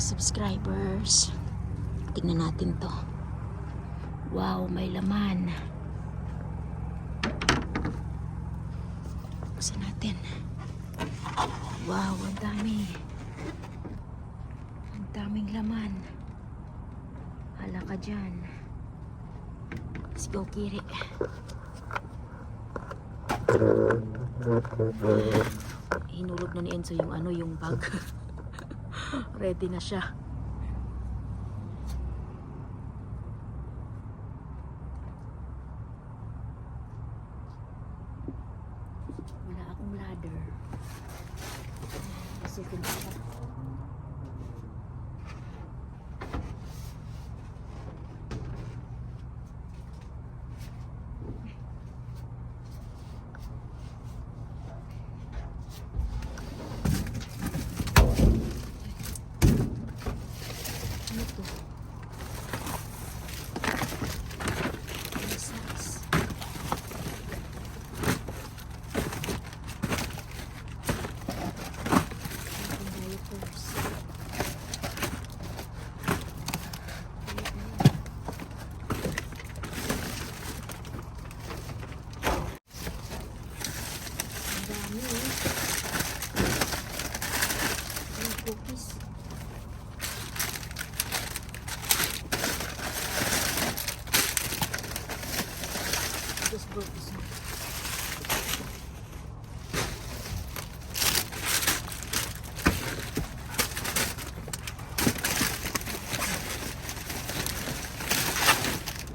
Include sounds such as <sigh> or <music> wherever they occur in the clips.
ka-subscribers. Tingnan natin to. Wow, may laman. Buksan natin. Wow, ang dami. Ang daming laman. Hala ka dyan. Let's go, Kiri. Hinulog na ni Enzo yung ano, yung bag. <laughs> <gasps> Ready na siya. Wala akong ladder. Isipin ko siya. Ano to? Ano size? Ating diapers. Ang dami eh. Ang cookies. Just broke this one.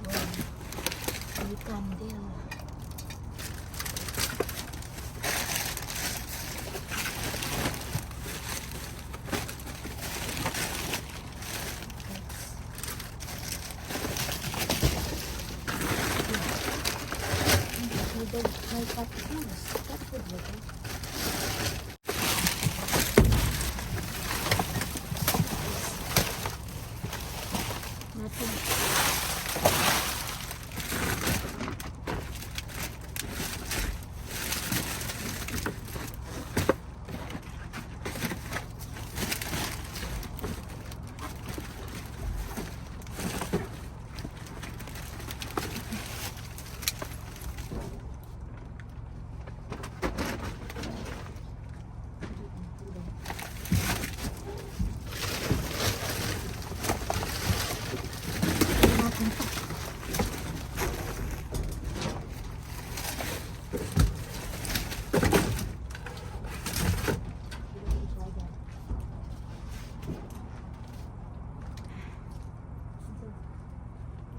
Wow. May candle. May dog, may cat food. Cat food ba ito? Natin. Natin to.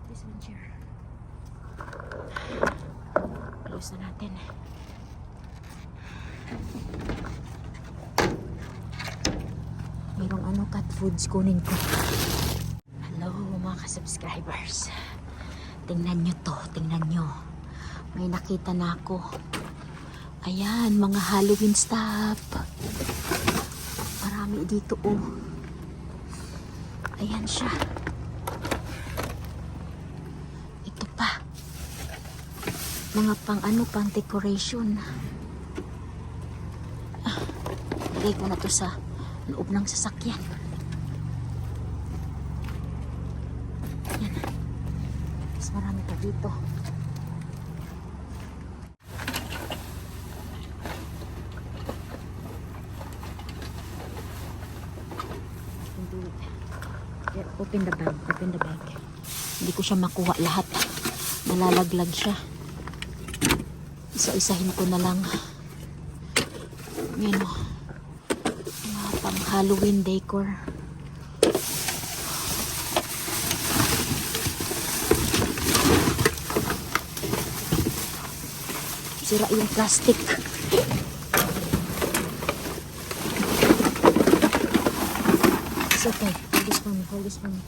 This one chair. Close na natin. Merong ano cat foods kunin ko. Hello mga ka-subscribers. Tingnan nyo to, tingnan nyo. May nakita na ako. Ayan, mga Halloween stuff. Marami dito oh. Ayan siya. Ito pa. Mga pang ano, pang decoration. Ah, ko na to sa loob ng sasakyan. Yan. Mas marami pa dito. Yeah, Open the bag. Open the bag. Hindi ko siya makuha lahat. Nalalaglag siya. Isa-isahin ko na lang. Yan. Mga pang Halloween decor. Sira yung plastic. It's okay. Hold this me. Hold this for me.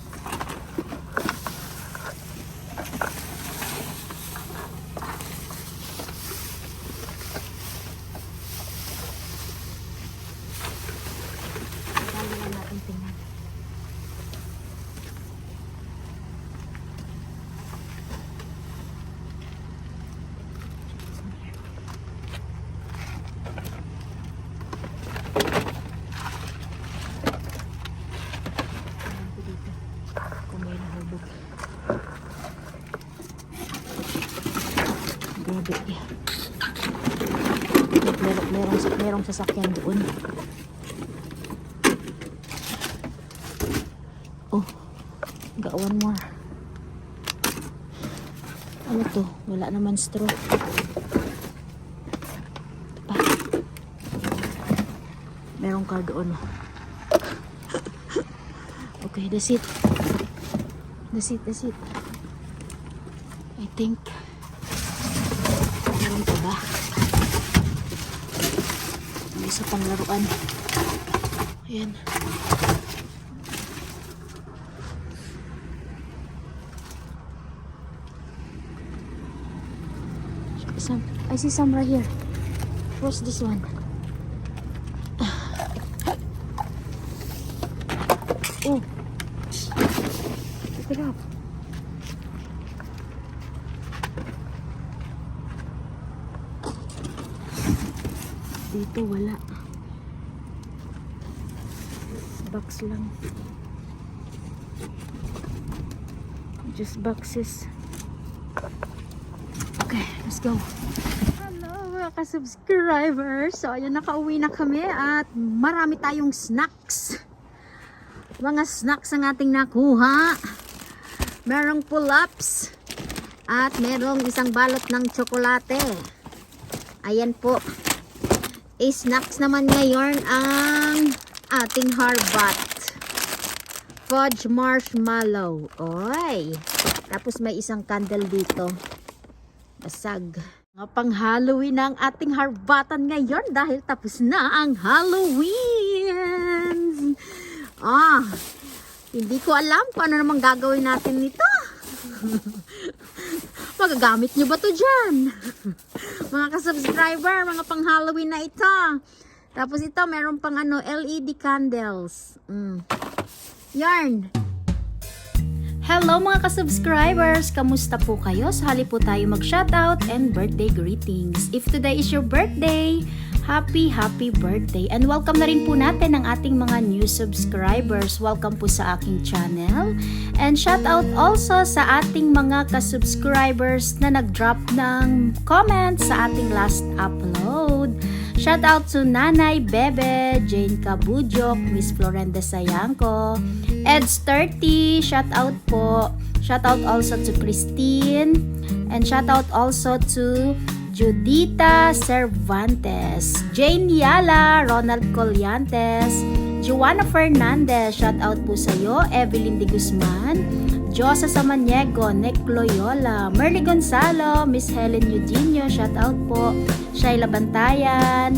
Dali lang natin tingnan. tabi. Meron, merong sasakyan doon. Oh, got one more. Ano to? Wala naman straw. Pa. Merong car doon. okay, that's it. That's it, that's it. I think. Meron pa ba? May isa pang laruan. Ayan. Some, I see some right here. Where's this one? Oh. Pick it up. Dito wala. Box lang. Just boxes. Okay, let's go. Hello mga ka-subscribers. So, ayun, nakauwi na kami at marami tayong snacks. Mga snacks ang ating nakuha. Merong pull-ups at merong isang balot ng tsokolate. Ayan po. I-snacks naman ngayon ang ating harbat. Fudge marshmallow. Oy. Tapos may isang candle dito. Basag. Pang Halloween na ang ating harbatan ngayon dahil tapos na ang Halloween. Ah, hindi ko alam kung ano namang gagawin natin nito. <laughs> Magagamit nyo ba to dyan? <laughs> mga ka-subscriber, mga pang Halloween na ito. Tapos ito, meron pang ano, LED candles. Mm. Yarn. Hello mga ka-subscribers! Kamusta po kayo? Sali po tayo mag-shoutout and birthday greetings. If today is your birthday, happy, happy birthday. And welcome na rin po natin ang ating mga new subscribers. Welcome po sa aking channel. And shoutout also sa ating mga ka-subscribers na nag-drop ng comments sa ating last upload. Shout out to Nanay Bebe, Jane Kabujok, Miss Florenda Sayangko, Eds 30, shout out po. Shout out also to Christine and shout out also to Judita Cervantes, Jane Yala, Ronald Colliantes, Joanna Fernandez, shout out po sa iyo, Evelyn De Guzman, Josa Samaniego, Nick Loyola, Merly Gonzalo, Miss Helen Eugenio, shout out po, Shaila Bantayan,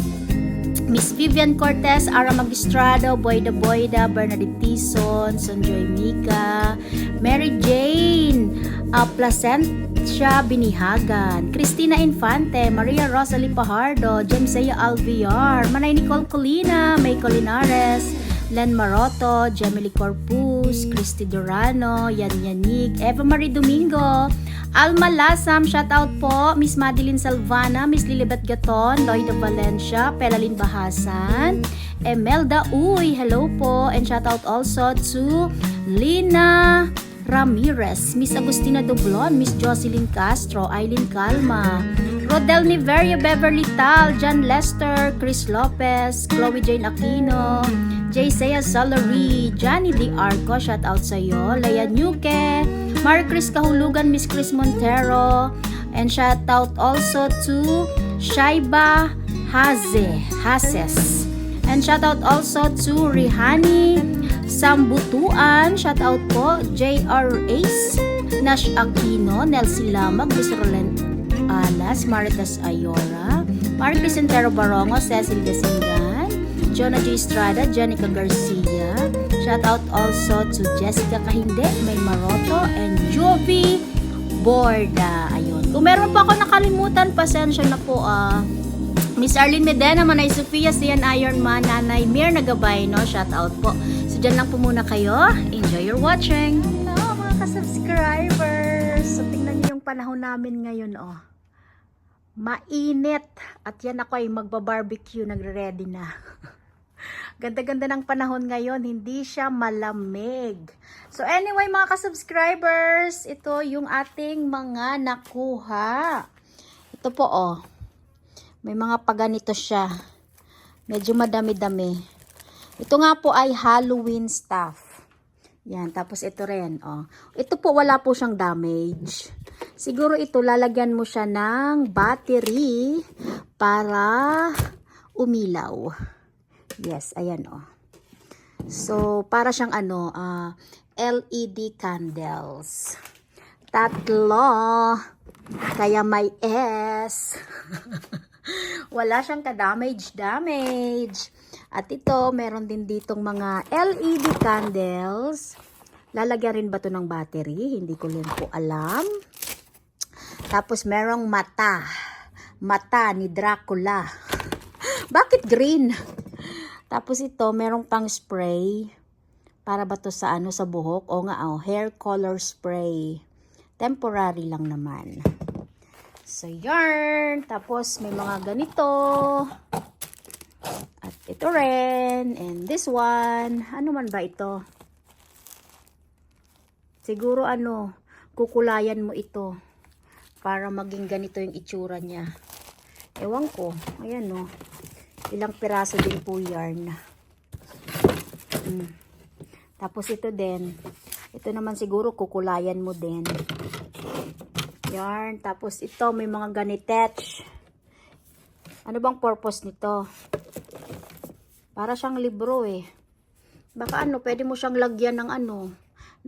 Miss Vivian Cortez, Ara Magistrado, Boyda Boyda, Bernadette Tison, Sonjoy Mika, Mary Jane, uh, Placentia Binihagan, Cristina Infante, Maria Rosalie Pajardo, Jemsea Alviar, Manay Nicole Colina, May Colinares, Len Maroto, Gemily Corpus, Christy Durano, Yan Yanig, Eva Marie Domingo, Alma Lasam, shoutout po, Miss Madeline Salvana, Miss Lilibet Gaton, Lloyda Valencia, Pelalin Bahasan, Emelda Uy, hello po, and shoutout also to Lina Ramirez, Miss Agustina Doblon, Miss Jocelyn Castro, Eileen Calma, Rodel Niveria Beverly Tal, John Lester, Chris Lopez, Chloe Jane Aquino, Jaysea Salary, Johnny D. Arco, shout out sa iyo, Leia Nuke, Mary Chris Kahulugan, Miss Chris Montero, and shout out also to Shaiba Haze, Hases. And shout out also to Rihani Sambutuan, shout out po, JR Ace, Nash Aquino, Nelsie Lamag, Miss Roland Alas, Maritas Ayora, Mark Vicentero Barongo, Cecil Gasingan, Jonah J. Estrada, Jenica Garcia. Shout out also to Jessica Kahinde, May Maroto, and Jovi Borda. Ayun. Kung meron pa ako nakalimutan, pasensya na po ah. Miss Arlene Medena, Manay Sofia, Sian Ironman, Nanay Mir Nagabay, no? Shout out po. Dyan lang po muna kayo. Enjoy your watching. Hello, mga ka-subscribers. So, tingnan niyo yung panahon namin ngayon, oh. Mainit. At yan ako ay magba-barbecue, nagre-ready na. <laughs> Ganda-ganda ng panahon ngayon, hindi siya malamig. So anyway mga ka-subscribers, ito yung ating mga nakuha. Ito po, oh. May mga paganito siya. Medyo madami-dami. Ito nga po ay Halloween stuff. Yan, tapos ito rin, oh. Ito po wala po siyang damage. Siguro ito lalagyan mo siya ng battery para umilaw. Yes, ayan, oh. So, para siyang ano, ah, LED candles. Tatlo. Kaya may S. <laughs> Wala siyang ka-damage damage. At ito, meron din ditong mga LED candles. Lalagyan rin ba to ng battery? Hindi ko rin po alam. Tapos merong mata. Mata ni Dracula. <laughs> Bakit green? Tapos ito, merong pang spray. Para ba to sa ano sa buhok? O nga, oh, hair color spray. Temporary lang naman. So, yarn. Tapos, may mga ganito. At ito rin. And this one. Ano man ba ito? Siguro ano, kukulayan mo ito. Para maging ganito yung itsura niya. Ewan ko. Ayan no. Ilang piraso din po yarn. Mm. Tapos ito din. Ito naman siguro kukulayan mo din. Yarn. Tapos ito may mga ganitech. Ano bang purpose nito? Para siyang libro eh. Baka ano, pwede mo siyang lagyan ng ano,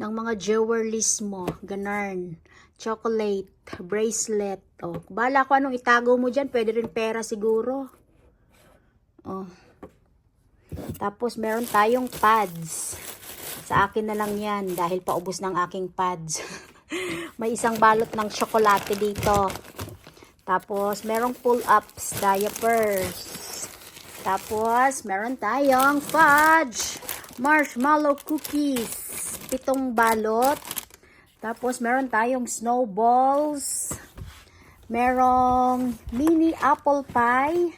ng mga jewelries mo. Ganarn. Chocolate, bracelet. Oh, bala ko anong itago mo dyan. Pwede rin pera siguro. Oh. Tapos meron tayong pads. Sa akin na lang yan dahil paubos ng aking pads. <laughs> May isang balot ng tsokolate dito. Tapos merong pull-ups diapers. Tapos meron tayong fudge marshmallow cookies. Pitong balot. Tapos meron tayong snowballs. Merong mini apple pie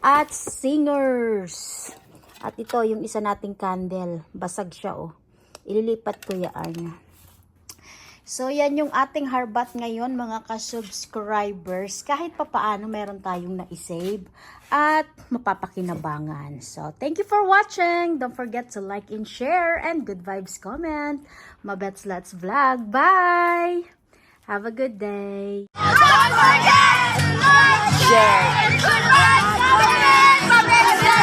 at singers. At ito, yung isa nating candle. Basag siya, oh. Ililipat ko yan. So, yan yung ating harbat ngayon, mga ka-subscribers. Kahit pa paano, meron tayong na-save at mapapakinabangan. So, thank you for watching. Don't forget to like and share and good vibes comment. Mabets Let's Vlog. Bye! Have a good day. Don't forget to like, share, and put like, comment, comment,